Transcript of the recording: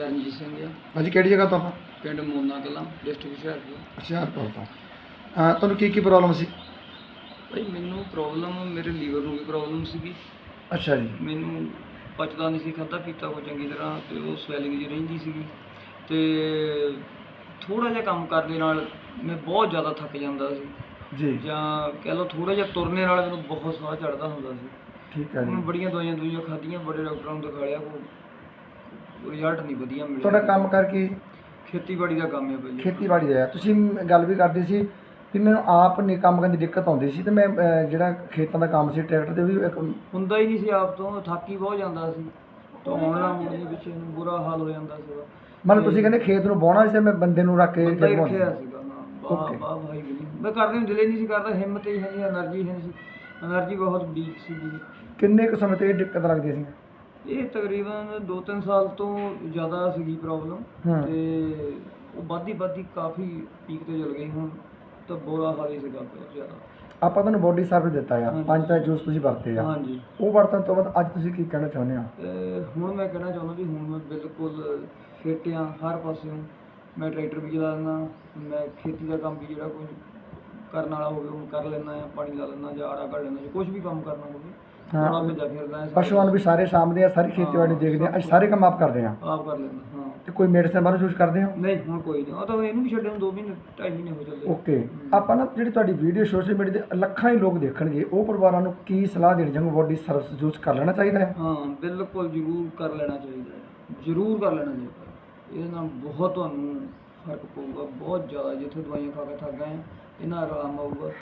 ਰਣਜੀਤ ਸਿੰਘ ਆ ਹਾਂਜੀ ਕਿਹੜੀ ਜਗ੍ਹਾ ਤੋਂ? ਆਪਾਂ ਪਿੰਡ ਮੋਨਾ ਕਲਾਂ ਡਿਸਟ੍ਰਿਕਟ ਹੁਸ਼ਿਆਰਪੁਰ। ਹੁਸ਼ਿਆਰਪੁਰ ਤੋਂ। ਅਹ ਤੁਹਾਨੂੰ ਕੀ ਕੀ ਪ੍ਰੋਬਲਮ ਸੀ? ਭਾਈ ਮੈਨੂੰ ਪ੍ਰੋਬਲਮ ਮੇਰੇ ਲੀਵਰ ਨੂੰ ਵੀ ਪ੍ਰੋਬਲਮ ਸੀਗੀ। ਅੱਛਾ ਜੀ। ਮੈਨੂੰ ਪਚਦਾ ਨਹੀਂ ਸੀ ਖਾਧਾ ਪੀਤਾ ਕੋ ਚੰਗੀ ਤਰ੍ਹਾਂ ਤੇ ਉਹ ਸਵੈਲਿੰਗ ਜੀ ਰਹਿੰਦੀ ਸੀਗੀ। ਤੇ ਥੋੜਾ ਜਿਹਾ ਕੰਮ ਕਰਨ ਦੇ ਨਾਲ ਮੈਂ ਬਹੁਤ ਜ਼ਿਆਦਾ ਥੱਕ ਜਾਂਦਾ ਸੀ। ਜੀ। ਜਾਂ ਕਹਿ ਲਓ ਥੋੜਾ ਜਿਹਾ ਤੁਰਨੇ ਨਾਲ ਮੈਨੂੰ ਬਹੁਤ ਸਾਹ ਚੜਦਾ ਹੁੰਦਾ ਸੀ। ਠੀਕ ਹੈ ਹੁਣ ਜੀ ਬੜੀਆਂ ਦਵਾਈਆਂ ਦੁਈਆਂ ਖਾਧੀਆਂ ਬੜੇ ਡਾਕਟਰਾਂ ਨੂੰ ਦਿਖਾ ਲਿਆ ਕੋਈ ਤੁਹਾਡਾ ਕੰਮ ਕਰਕੇ ਖੇਤੀਬਾੜੀ ਦਾ ਕੰਮ ਹੈ ਭਾਈ। ਖੇਤੀਬਾੜੀ ਦਾ ਤੁਸੀਂ ਗੱਲ ਵੀ ਕਰਦੇ ਸੀ ਕਿ ਮੈਨੂੰ ਆਪ ਨੇ ਕੰਮ ਕਰਨ ਦੀ ਦਿੱਕਤ ਆਉਂਦੀ ਸੀ ਤੇ ਮੈਂ ਜਿਹੜਾ ਖੇਤਾਂ ਦਾ ਕੰਮ ਸੀ ਟਰੈਕਟਰ ਤੇ ਵੀ ਹੁੰਦਾ ਹੀ ਨਹੀਂ ਸੀ ਆਪ ਤੋਂ ਥੱਕੀ ਬਹੁਤ ਜਾਂਦਾ ਸੀ। ਤਾਂ ਆਉਣਾ ਮੁੜਨੀ ਪਿੱਛੇ ਨੂੰ ਬੁਰਾ ਹਾਲ ਹੋ ਜਾਂਦਾ ਸੀਗਾ ਮਤਲਬ ਤੁਸੀਂ ਕਹਿੰਦੇ ਖੇਤ ਨੂੰ ਵਾਹੁਣਾ ਸੀ ਮੈਂ ਬੰਦੇ ਨੂੰ ਰੱਖ ਕੇ ਬੰਦਾ ਸੀ। ਸੀਗਾ ਹਾਂ ਵਾਹ ਮੈਂ ਕਰਦੇ ਨੂੰ ਦਿਲੇ ਨਹੀਂ ਸੀ ਕਰਦਾ ਹਿੰਮਤ ਹੀ ਨਹੀਂ એનર્ਜੀ ਹੈ ਨਹੀਂ ਸੀ। એનર્ਜੀ ਬਹੁਤ ਵੀਕ ਕਿੰਨੇ ਕੁ ਸਮੇਂ ਲੱਗਦੀ ਸੀ? ਇਹ ਤਕਰੀਬਨ 2-3 ਸਾਲ ਤੋਂ ਜ਼ਿਆਦਾ ਸੀਗੀ ਪ੍ਰੋਬਲਮ ਹਾਂ। ਤੇ ਉਹ ਵੱਧਦੀ ਵੱਧਦੀ ਕਾਫੀ ਪੀਕ ਤੇ ਚਲ ਗਈ ਹੁਣ ਤਾਂ ਬੁਰਾ ਹਾਲ ਹੀ ਸੀਗਾ ਬਹੁਤ ਜ਼ਿਆਦਾ। ਆਪਾਂ ਤੁਹਾਨੂੰ ਬੋਡੀ ਸਰਵਿਸ ਦਿੱਤਾ ਆ ਹਾਂਜੀ। ਪੰਜ ਤਾਂ ਜੂਸ ਤੁਸੀਂ ਵਰਤੇ ਆ। ਹਾਂਜੀ। ਉਹ ਵਰਤਣ ਤੋਂ ਬਾਅਦ ਅੱਜ ਤੁਸੀਂ ਕੀ ਕਹਿਣਾ ਚਾਹੁੰਦੇ ਆ ਤੇ ਹੁਣ ਮੈਂ ਕਹਿਣਾ ਚਾਹੁੰਦਾ ਵੀ ਹੁਣ ਮੈਂ ਬਿਲਕੁਲ ਫਿੱਟ ਆ ਹਰ ਪਾਸਿਓਂ। ਮੈਂ ਟਰੈਕਟਰ ਵੀ ਚਲਾ ਲੈਂਦਾ ਮੈਂ ਖੇਤੀ ਦਾ ਕੰਮ ਵੀ ਜਿਹੜਾ ਕੋਈ ਕਰਨ ਵਾਲਾ ਹੋਵੇ ਉਹ ਕਰ ਲੈਂਦਾ ਆ ਪਾਣੀ ਲਾ ਲੈਂਦਾ ਜਾਂ ਆੜਾ ਕੱਢ ਲੈਂਦਾ ਜਾਂ ਕੁਝ ਵੀ ਕੰਮ ਕਰਨਾ ਹੋਵੇ। ਹਾਂ। ਥੋੜਾ ਭੱਜਾ ਫਿਰਦਾ ਹੈ ਪਸ਼ੂਆਂ ਨੂੰ ਵੀ ਸਾਰੇ ਸਾਂਭਦੇ ਆ ਸਾਰੀ ਖੇਤੀਬਾੜੀ ਦੇਖਦੇ ਆ ਅਸੀਂ ਸਾਰੇ ਕੰਮ ਆਪ ਕਰਦੇ ਆ। ਆਪ ਕਰ ਲੈਂਦਾ ਹਾਂ। ਤੇ ਕੋਈ ਮੈਡੀਸਨ ਬਾਰੇ ਯੂਜ਼ ਕਰਦੇ ਹੋ? ਨਹੀਂ ਹੁਣ ਕੋਈ ਨਹੀਂ। ਉਹ ਤਾਂ ਇਹਨੂੰ ਵੀ ਛੱਡੇ ਨੂੰ 2 ਮਹੀਨੇ 2.5 ਮਹੀਨੇ ਹੋ ਚੱਲੇ। ਓਕੇ। ਆਪਾਂ ਨਾ ਜਿਹੜੀ ਤੁਹਾਡੀ ਵੀਡੀਓ ਸੋਸ਼ਲ ਮੀਡੀਆ ਤੇ ਲੱਖਾਂ ਹੀ ਲੋਕ ਦੇਖਣਗੇ ਉਹ ਪਰਿਵਾਰਾਂ ਨੂੰ ਕੀ ਸਲਾਹ ਦੇਣੀ ਚਾਹੁੰਗੇ? ਬੋਡੀ ਸਰਵਿਸ ਯੂਜ਼ ਕਰ ਲੈਣਾ ਚਾਹੀਦਾ ਹੈ? ਹਾਂ ਬਿਲਕੁਲ ਜ਼ਰੂਰ ਕਰ ਲੈਣਾ ਚਾਹੀਦਾ ਹੈ। ਜ਼ਰੂਰ ਕਰ ਲੈਣਾ ਚਾਹੀਦਾ ਹੈ। ਇਹਦੇ ਨਾਲ ਬਹੁਤ ਤੁਹਾਨੂੰ ਫ਼ਰਕ ਪਊਗਾ ਬਹੁਤ ਜ਼ਿਆਦਾ। ਜਿੱਥੇ ਦਵਾਈਆਂ ਖਾ ਕੇ ਥੱਕ ਗਏ ਇਹਨਾਂ ਆਰਾਮ ਆਊਗਾ।